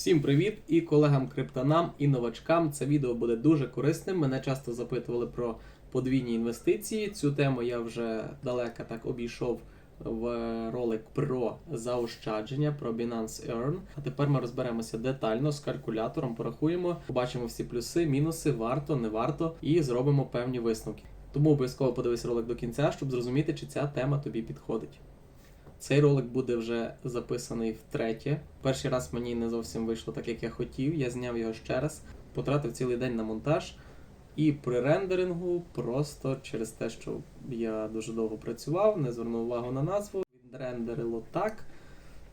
Всім привіт і колегам криптонам і новачкам. Це відео буде дуже корисним. Мене часто запитували про подвійні інвестиції. Цю тему я вже далеко так обійшов в ролик про заощадження, про Binance Earn. А тепер ми розберемося детально з калькулятором, порахуємо, побачимо всі плюси, мінуси, варто, не варто, і зробимо певні висновки. Тому обов'язково подивись ролик до кінця, щоб зрозуміти, чи ця тема тобі підходить. Цей ролик буде вже записаний втретє. Перший раз мені не зовсім вийшло так, як я хотів. Я зняв його ще раз, потратив цілий день на монтаж. І при рендерингу, просто через те, що я дуже довго працював, не звернув увагу на назву, відрендерило так,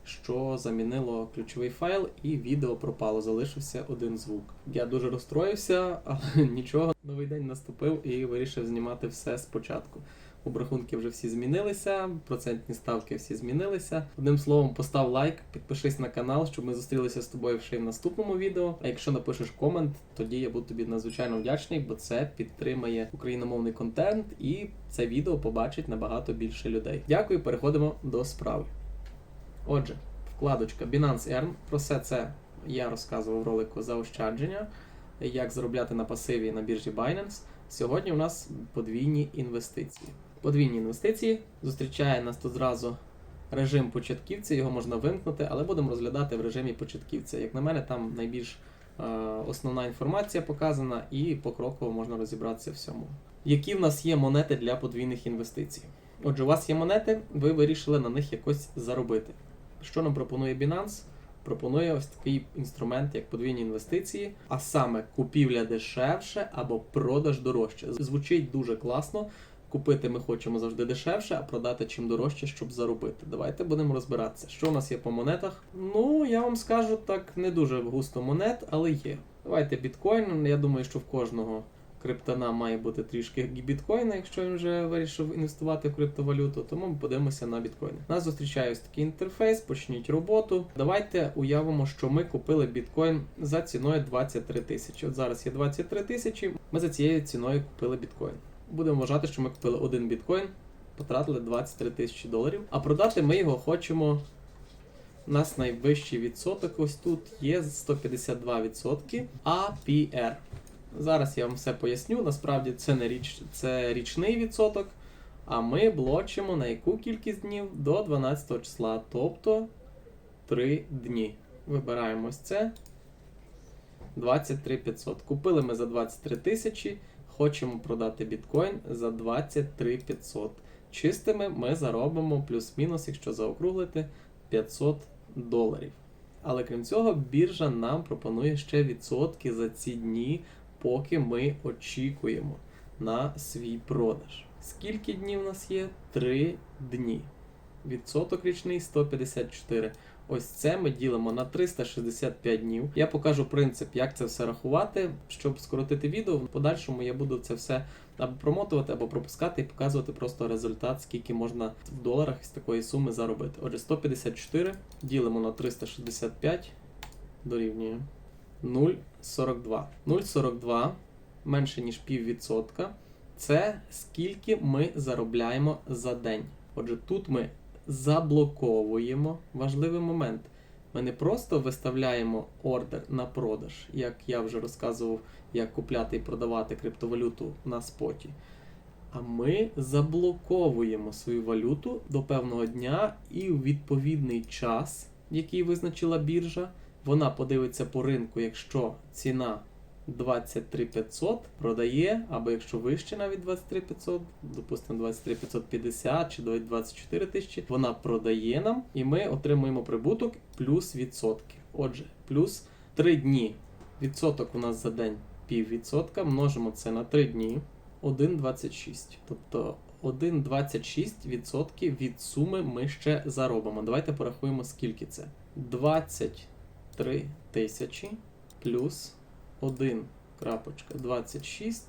що замінило ключовий файл, і відео пропало. Залишився один звук. Я дуже розстроївся, але нічого. Новий день наступив і вирішив знімати все спочатку. Обрахунки вже всі змінилися, процентні ставки всі змінилися. Одним словом, постав лайк, підпишись на канал, щоб ми зустрілися з тобою ще й в наступному відео. А якщо напишеш комент, тоді я буду тобі надзвичайно вдячний, бо це підтримає україномовний контент і це відео побачить набагато більше людей. Дякую, переходимо до справи. Отже, вкладочка Binance Earn. Про все це я розказував в ролику заощадження, як заробляти на пасиві на біржі Binance. Сьогодні у нас подвійні інвестиції. Подвійні інвестиції зустрічає нас тут зразу режим початківця, його можна вимкнути, але будемо розглядати в режимі початківця. Як на мене, там найбільш е, основна інформація показана, і покроково можна розібратися всьому. Які в нас є монети для подвійних інвестицій? Отже, у вас є монети, ви вирішили на них якось заробити. Що нам пропонує Binance? Пропонує ось такий інструмент, як подвійні інвестиції, а саме купівля дешевше або продаж дорожче. Звучить дуже класно. Купити ми хочемо завжди дешевше, а продати чим дорожче, щоб заробити. Давайте будемо розбиратися. Що у нас є по монетах? Ну, я вам скажу так, не дуже густо монет, але є. Давайте біткоін. Я думаю, що в кожного криптона має бути трішки біткоїна, якщо він вже вирішив інвестувати в криптовалюту, тому ми подивимося на біткоїни. Нас зустрічає ось такий інтерфейс, почніть роботу. Давайте уявимо, що ми купили біткоін за ціною 23 тисячі. От зараз є 23 тисячі. Ми за цією ціною купили біткоін. Будемо вважати, що ми купили один біткоін, потратили 23 тисячі доларів. А продати ми його хочемо. У нас найвищий відсоток ось тут є 152% APR. Зараз я вам все поясню. Насправді це не річ, це річний відсоток. А ми блочимо на яку кількість днів до 12 числа, тобто 3 дні. Вибираємо ось це. 23 500. Купили ми за 23 тисячі. Хочемо продати біткоін за 23 500. Чистими ми заробимо плюс-мінус, якщо заокруглити 500 доларів. Але крім цього, біржа нам пропонує ще відсотки за ці дні, поки ми очікуємо на свій продаж. Скільки днів у нас є? 3 дні. Відсоток річний 154. Ось це ми ділимо на 365 днів. Я покажу принцип, як це все рахувати. Щоб скоротити відео, в подальшому я буду це все або промотувати, або пропускати і показувати просто результат, скільки можна в доларах з такої суми заробити. Отже, 154 ділимо на 365 дорівнює 0,42. 0,42 менше ніж піввідсотка. Це скільки ми заробляємо за день. Отже, тут ми заблоковуємо важливий момент. Ми не просто виставляємо ордер на продаж, як я вже розказував, як купляти і продавати криптовалюту на споті. А ми заблоковуємо свою валюту до певного дня і у відповідний час, який визначила біржа, вона подивиться по ринку, якщо ціна 23 500 продає, або якщо вище навіть 23 500, допустимо 23 550 чи навіть 24 тисячі, вона продає нам і ми отримуємо прибуток плюс відсотки. Отже, плюс 3 дні. Відсоток у нас за день піввідсотка, множимо це на 3 дні 1,26. Тобто 1,26% від суми ми ще заробимо. Давайте порахуємо, скільки це. 23 тисячі плюс 1,26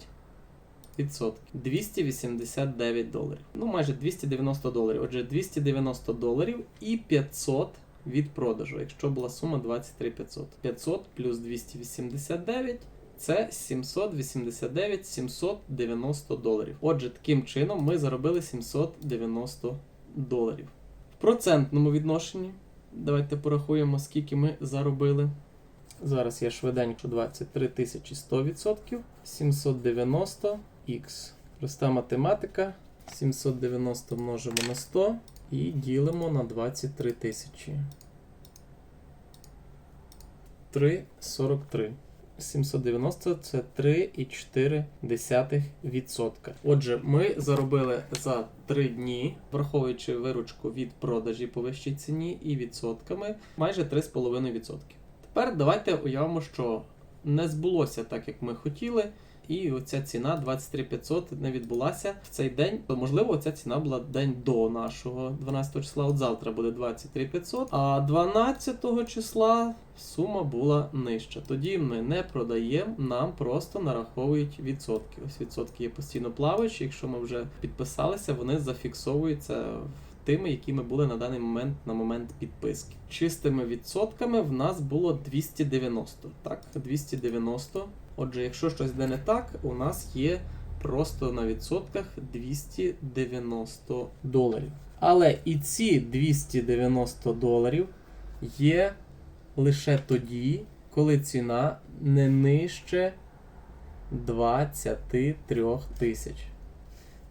відсотки. 289 доларів. Ну, майже 290 доларів. Отже, 290 доларів і 500 від продажу, якщо була сума 23 500. 500 плюс 289 це 789 790 доларів. Отже, таким чином ми заробили 790 доларів. В процентному відношенні. Давайте порахуємо, скільки ми заробили. Зараз я швиденько 23 тисячі 100%. 790 х. Проста математика. 790 множимо на 100 і ділимо на 23 тисячі. 3,43. 790 це 3,4%. Отже, ми заробили за 3 дні, враховуючи виручку від продажі по вищій ціні і відсотками, майже 3,5%. Тепер давайте уявимо, що не збулося так, як ми хотіли. І оця ціна 23500 не відбулася в цей день. То можливо, ця ціна була день до нашого 12 числа. От завтра буде 23500, а 12 числа сума була нижча. Тоді ми не продаємо, нам просто нараховують відсотки. Ось відсотки є постійно плаваючі. Якщо ми вже підписалися, вони зафіксовуються тими, якими були на даний момент на момент підписки. Чистими відсотками в нас було 290. Так, 290. Отже, якщо щось йде не так, у нас є просто на відсотках 290 доларів. Але і ці 290 доларів є лише тоді, коли ціна не нижче 23 тисяч.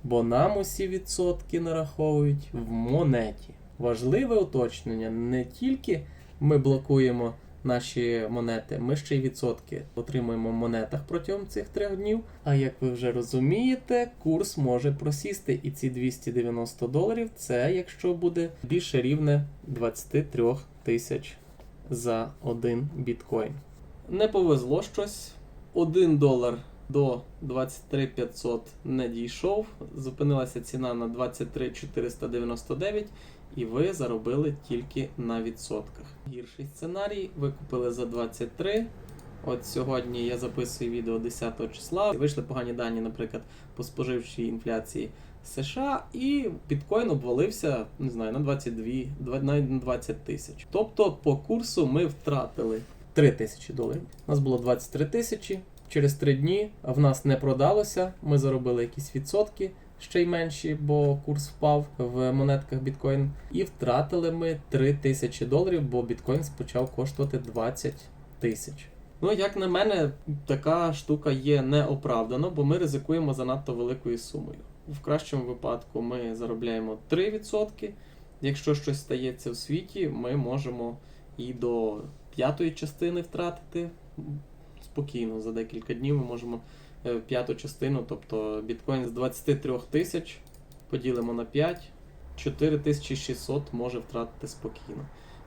Бо нам усі відсотки нараховують в монеті. Важливе уточнення: не тільки ми блокуємо наші монети, ми ще й відсотки отримуємо в монетах протягом цих трьох днів. А як ви вже розумієте, курс може просісти, і ці 290 доларів це якщо буде більше рівне 23 тисяч за один біткоін. Не повезло щось. 1 долар до 23 500 не дійшов. Зупинилася ціна на 23 499 і ви заробили тільки на відсотках. Гірший сценарій ви купили за 23. От сьогодні я записую відео 10 числа. Вийшли погані дані, наприклад, по споживчій інфляції США, і біткоін обвалився, не знаю, на 22, навіть на 20 тисяч. Тобто по курсу ми втратили 3 тисячі доларів. У нас було 23 тисячі. Через 3 дні в нас не продалося. Ми заробили якісь відсотки. Ще й менші, бо курс впав в монетках біткоін. І втратили ми 3 тисячі доларів, бо біткоін почав коштувати 20 тисяч. Ну, як на мене, така штука є неоправдана, бо ми ризикуємо занадто великою сумою. В кращому випадку ми заробляємо 3%. Якщо щось стається в світі, ми можемо і до п'ятої частини втратити спокійно. За декілька днів ми можемо е, п'яту частину, тобто біткоін з 23 тисяч поділимо на 5, 4600 може втратити спокійно.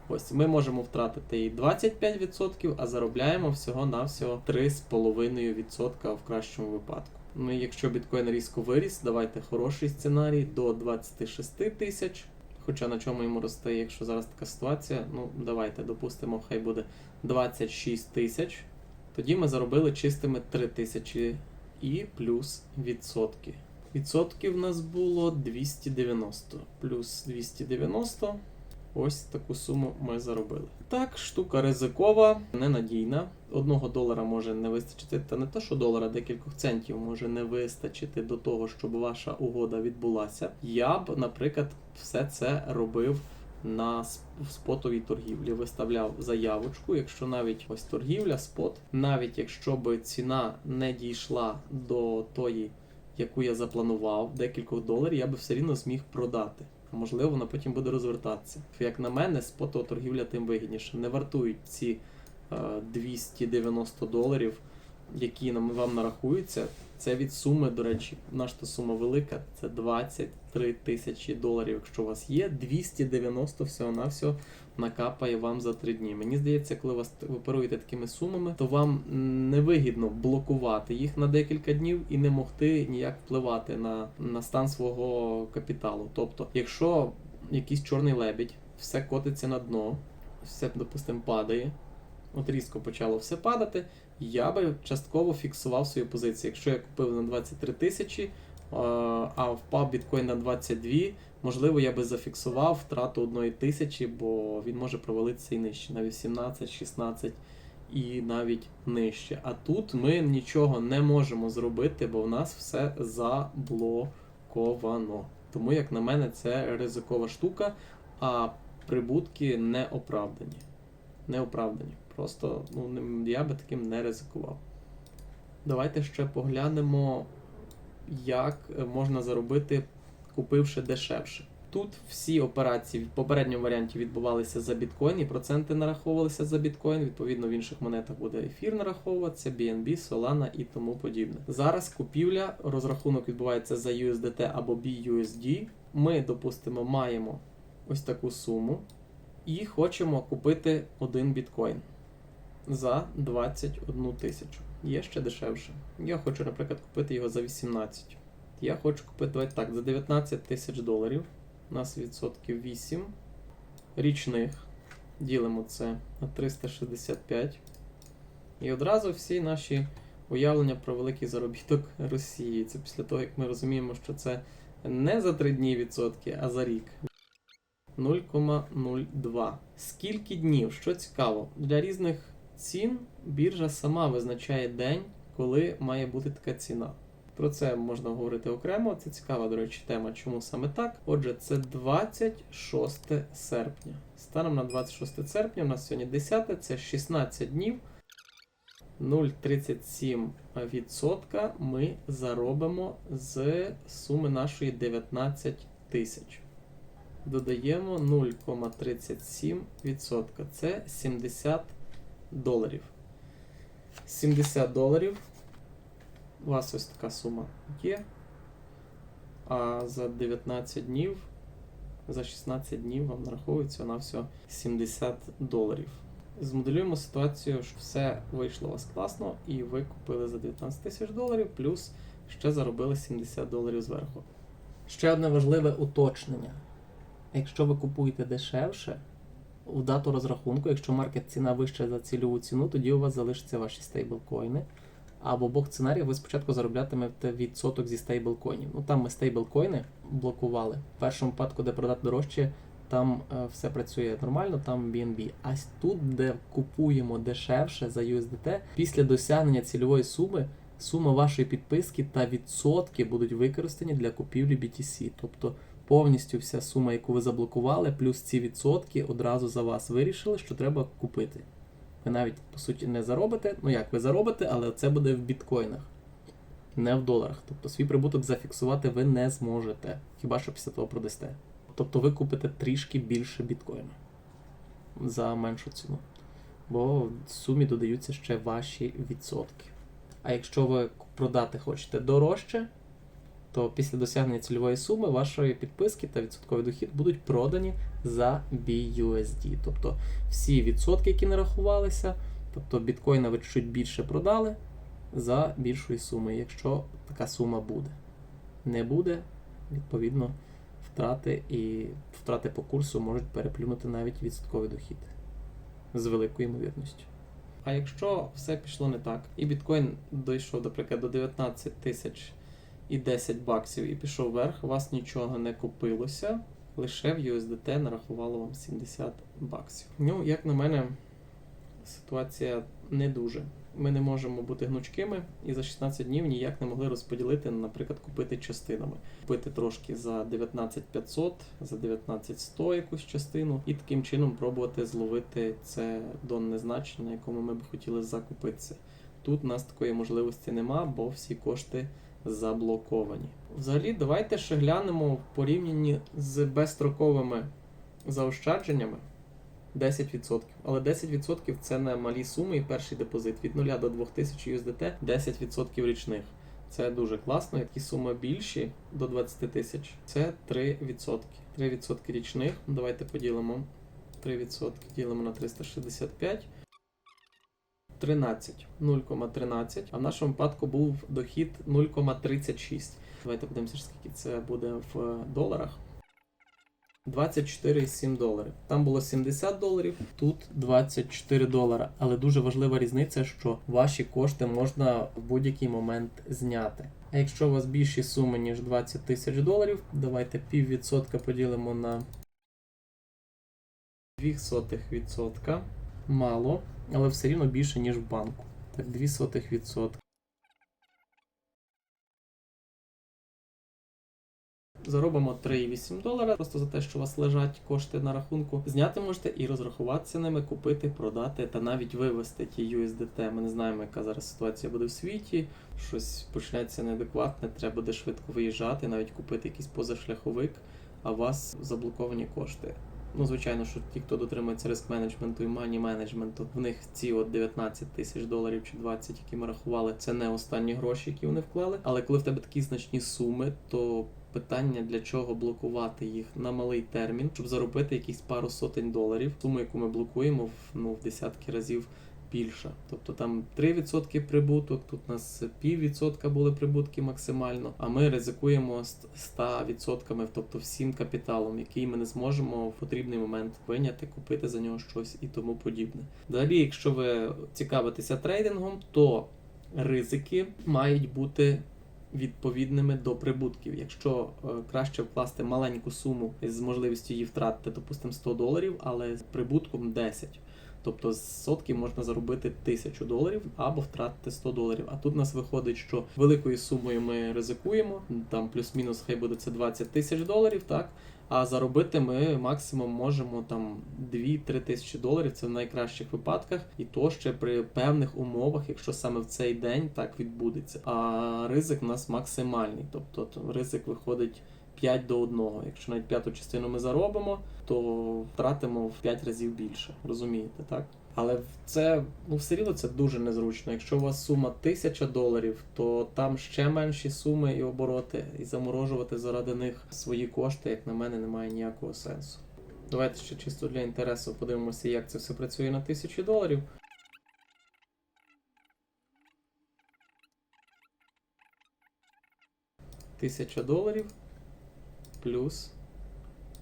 Ось ми можемо втратити і 25%, а заробляємо всього-навсього 3,5% в кращому випадку. Ну якщо біткоін різко виріс, давайте хороший сценарій до 26 тисяч. Хоча на чому йому росте, якщо зараз така ситуація, ну давайте допустимо, хай буде 26 тисяч. Тоді ми заробили чистими 3 тисячі і плюс відсотки. Відсотків в нас було 290 плюс 290. Ось таку суму ми заробили. Так, штука ризикова, ненадійна. Одного долара може не вистачити, та не то, що долара, декількох центів може не вистачити до того, щоб ваша угода відбулася. Я б, наприклад, все це робив на сп- спотовій торгівлі. Виставляв заявочку, якщо навіть ось торгівля, спот, навіть якщо б ціна не дійшла до тої, яку я запланував, декількох доларів, я би все рівно зміг продати. Можливо, вона потім буде розвертатися. Як на мене, спотова торгівля тим вигідніше. Не вартують ці е, 290 доларів, які нам вам нарахуються. Це від суми, до речі, наша сума велика, це 23 тисячі доларів. Якщо у вас є, 290 всього-навсього накапає вам за 3 дні. Мені здається, коли вас ви оперуєте такими сумами, то вам невигідно блокувати їх на декілька днів і не могти ніяк впливати на, на стан свого капіталу. Тобто, якщо якийсь чорний лебідь, все котиться на дно, все, допустимо, падає. От різко почало все падати, я би частково фіксував свою позицію. Якщо я купив на 23 тисячі, а впав біткоін на 22, можливо, я би зафіксував втрату одної тисячі, бо він може провалитися і нижче, на 18, 16 і навіть нижче. А тут ми нічого не можемо зробити, бо в нас все заблоковано. Тому, як на мене, це ризикова штука, а прибутки не оправдані. Не оправдані. Просто ну, я би таким не ризикував. Давайте ще поглянемо, як е, можна заробити, купивши дешевше. Тут всі операції в попередньому варіанті відбувалися за біткоін, і проценти нараховувалися за біткоін. Відповідно, в інших монетах буде ефір нараховуватися, BNB, Solana і тому подібне. Зараз купівля, розрахунок відбувається за USDT або BUSD. Ми, допустимо, маємо ось таку суму і хочемо купити один біткоін за 21 тисячу. Є ще дешевше. Я хочу, наприклад, купити його за 18. Я хочу купити давайте так, за 19 тисяч доларів. У нас відсотків 8 річних. Ділимо це на 365. І одразу всі наші уявлення про великий заробіток Росії. Це після того, як ми розуміємо, що це не за 3 дні відсотки, а за рік. 0,02. Скільки днів? Що цікаво, для різних цін біржа сама визначає день, коли має бути така ціна. Про це можна говорити окремо. Це цікава, до речі, тема, чому саме так. Отже, це 26 серпня. Станом на 26 серпня, у нас сьогодні 10, це 16 днів. 0,37% ми заробимо з суми нашої 19 тисяч. Додаємо 0,37%. Це 70 доларів. 70 доларів. У вас ось така сума є. А за 19 днів, за 16 днів вам нараховується на все 70 доларів. Змоделюємо ситуацію, що все вийшло у вас класно, і ви купили за 19 тисяч доларів, плюс ще заробили 70 доларів зверху. Ще одне важливе уточнення. Якщо ви купуєте дешевше, в дату розрахунку, якщо маркет ціна вища за цільову ціну, тоді у вас залишаться ваші стейблкоїни. А в обох сценаріях ви спочатку зароблятимете відсоток зі стейблкоїнів. Ну там ми стейблкоїни блокували. В першому випадку, де продати дорожче, там е, все працює нормально, там BNB. А тут, де купуємо дешевше за USDT, після досягнення цільової суми, сума вашої підписки та відсотки будуть використані для купівлі BTC. Тобто повністю вся сума, яку ви заблокували, плюс ці відсотки одразу за вас вирішили, що треба купити. Ви навіть по суті не заробите. Ну як ви заробите, але це буде в біткоїнах, не в доларах. Тобто свій прибуток зафіксувати ви не зможете, хіба що після того продасте. Тобто ви купите трішки більше біткоїну за меншу ціну. Бо в сумі додаються ще ваші відсотки. А якщо ви продати хочете дорожче, то після досягнення цільової суми вашої підписки та відсотковий дохід будуть продані за BUSD. Тобто всі відсотки, які нарахувалися, тобто біткоїна ви чуть більше продали за більшої суми, якщо така сума буде. Не буде, відповідно, втрати і втрати по курсу можуть переплюнути навіть відсотковий дохід з великою ймовірністю. А якщо все пішло не так, і біткоін дійшов, наприклад, до 19 тисяч і 10 баксів і пішов вверх, у вас нічого не купилося, лише в USDT нарахувало вам 70 баксів. Ну, як на мене, ситуація не дуже. Ми не можемо бути гнучкими і за 16 днів ніяк не могли розподілити, наприклад, купити частинами. Купити трошки за 19500, за 19100 якусь частину, і таким чином пробувати зловити це донне значення, на якому ми б хотіли закупитися. Тут у нас такої можливості нема, бо всі кошти заблоковані. Взагалі, давайте ще глянемо в порівнянні з безстроковими заощадженнями 10%. Але 10% це не малі суми і перший депозит від 0 до 2000 USDT 10% річних. Це дуже класно. Які суми більші до 20 тисяч, це 3%. 3% річних. Давайте поділимо 3% ділимо на 365. 13, 0,13, а в нашому випадку був дохід 0,36. Давайте подивимося, скільки це буде в доларах. 24,7 доларів. Там було 70 доларів, тут 24 долара. Але дуже важлива різниця, що ваші кошти можна в будь-який момент зняти. А якщо у вас більші суми, ніж 20 тисяч доларів, давайте піввідсотка поділимо на 0,02%. Мало, але все рівно більше, ніж в банку. Так, 0,02%. заробимо 3,8 долара просто за те, що у вас лежать кошти на рахунку. Зняти можете і розрахуватися ними, купити, продати та навіть вивести ті USDT. Ми не знаємо, яка зараз ситуація буде в світі. Щось почнеться неадекватне, треба буде швидко виїжджати, навіть купити якийсь позашляховик, а у вас заблоковані кошти. Ну, звичайно, що ті, хто дотримується риск менеджменту і мані менеджменту, в них ці от 19 тисяч доларів чи 20, які ми рахували, це не останні гроші, які вони вклали. Але коли в тебе такі значні суми, то питання для чого блокувати їх на малий термін, щоб заробити якісь пару сотень доларів. Суму, яку ми блокуємо, в ну в десятки разів. Більша, тобто там 3% прибуток, тут у нас піввідсотка були прибутки максимально, а ми ризикуємо з 100%, тобто всім капіталом, який ми не зможемо в потрібний момент виняти, купити за нього щось і тому подібне. Далі, якщо ви цікавитеся трейдингом, то ризики мають бути відповідними до прибутків. Якщо е, краще вкласти маленьку суму з можливістю її втратити, допустимо 100 доларів, але з прибутком 10. Тобто з сотки можна заробити 1000 доларів або втратити 100 доларів. А тут нас виходить, що великою сумою ми ризикуємо, там плюс-мінус хай буде це 20 тисяч доларів, так? А заробити ми максимум можемо там 2-3 тисячі доларів, це в найкращих випадках, і то ще при певних умовах, якщо саме в цей день так відбудеться. А ризик у нас максимальний, тобто ризик виходить 5 до 1. Якщо навіть п'яту частину ми заробимо, то втратимо в 5 разів більше. Розумієте, так? Але це ну все рівно це дуже незручно. Якщо у вас сума 1000 доларів, то там ще менші суми і обороти, і заморожувати заради них свої кошти, як на мене, немає ніякого сенсу. Давайте ще чисто для інтересу подивимося, як це все працює на 1000 доларів. Тисяча доларів плюс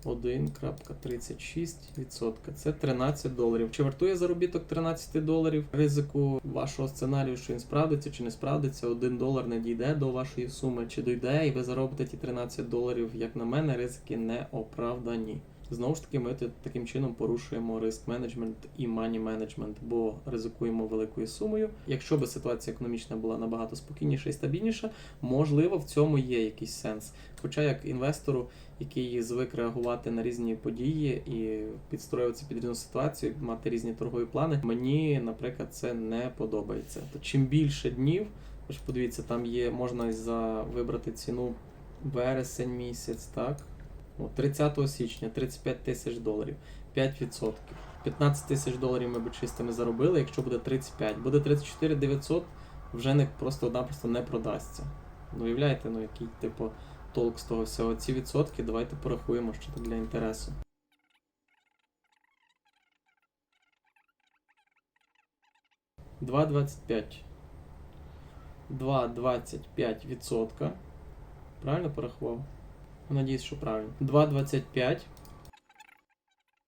1.36%. Це 13 доларів. Чи вартує заробіток 13 доларів ризику вашого сценарію, що він справдиться чи не справдиться? 1 долар не дійде до вашої суми, чи дійде, і ви заробите ті 13 доларів. Як на мене, ризики не оправдані. Знову ж таки, ми таким чином порушуємо риск менеджмент і мані менеджмент, бо ризикуємо великою сумою. Якщо би ситуація економічна була набагато спокійніша і стабільніша, можливо, в цьому є якийсь сенс. Хоча як інвестору, який звик реагувати на різні події і підстроюватися під різну ситуацію, мати різні торгові плани, мені, наприклад, це не подобається. То чим більше днів, ж подивіться, там є можна за вибрати ціну вересень місяць, так. От, 30 січня 35 тисяч доларів, 5%. 15 тисяч доларів ми б чистими заробили, якщо буде 35. Буде 34 900, вже не просто-напросто не продасться. Ну, уявляєте, ну який типу толк з того всього. Ці відсотки давайте порахуємо, що це для інтересу. Два двадцять п'ять. 2,25 відсотка. Правильно порахував? Надіюсь, що правильно. 2,25.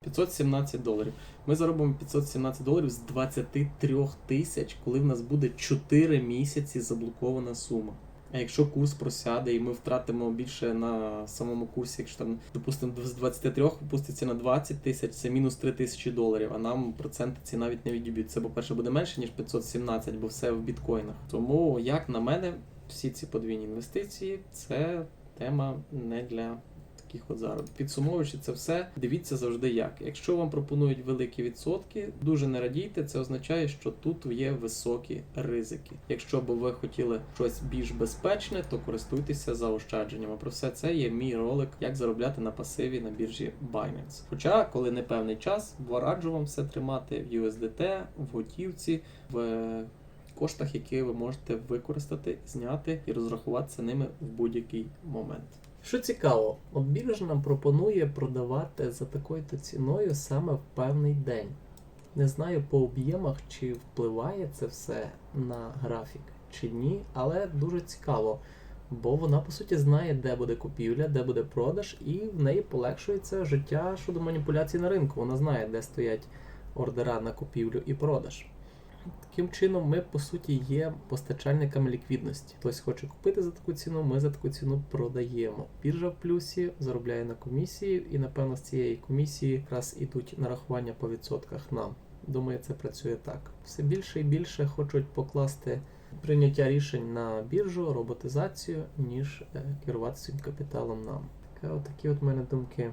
517 доларів. Ми заробимо 517 доларів з 23 тисяч, коли в нас буде 4 місяці заблокована сума. А якщо курс просяде і ми втратимо більше на самому курсі, якщо там, допустимо, з 23 опуститься на 20 тисяч, це мінус 3 тисячі доларів, а нам проценти ці навіть не відіб'ють. Це, по-перше, буде менше, ніж 517, бо все в біткоїнах. Тому, як на мене, всі ці подвійні інвестиції це тема не для таких от заробітків. Підсумовуючи це все, дивіться завжди як. Якщо вам пропонують великі відсотки, дуже не радійте, це означає, що тут є високі ризики. Якщо б ви хотіли щось більш безпечне, то користуйтеся заощадженнями. Про все це є мій ролик, як заробляти на пасиві на біржі Binance. Хоча, коли не певний час, раджу вам все тримати в USDT, в готівці, в коштах, які ви можете використати, зняти і розрахуватися ними в будь-який момент. Що цікаво, біржа нам пропонує продавати за такою-то ціною саме в певний день. Не знаю по об'ємах, чи впливає це все на графік чи ні, але дуже цікаво, бо вона по суті знає, де буде купівля, де буде продаж, і в неї полегшується життя щодо маніпуляцій на ринку. Вона знає, де стоять ордера на купівлю і продаж. Таким чином, ми по суті є постачальниками ліквідності. Хтось хоче купити за таку ціну, ми за таку ціну продаємо. Біржа в плюсі заробляє на комісії, і напевно з цієї комісії якраз ідуть нарахування по відсотках нам. Думаю, це працює так. Все більше і більше хочуть покласти прийняття рішень на біржу, роботизацію, ніж е, керувати своїм капіталом нам. Таке, отакі от мене думки.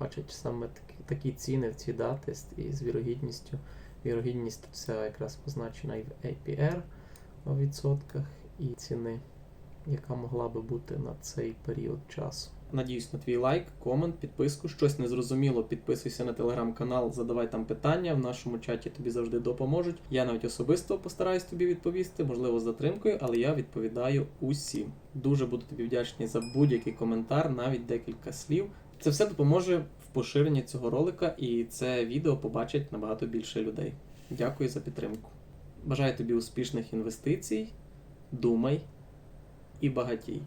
Бачать саме такі, такі ціни в ці дати і з вірогідністю. Вірогідність тут вся якраз позначена і в APR у відсотках, і ціни, яка могла би бути на цей період часу. Надіюсь на твій лайк, комент, підписку. Щось незрозуміло, підписуйся на телеграм-канал, задавай там питання. В нашому чаті тобі завжди допоможуть. Я навіть особисто постараюсь тобі відповісти, можливо, з затримкою, але я відповідаю усім. Дуже буду тобі вдячний за будь-який коментар, навіть декілька слів. Це все допоможе в поширенні цього ролика, і це відео побачить набагато більше людей. Дякую за підтримку. Бажаю тобі успішних інвестицій, думай і багатій.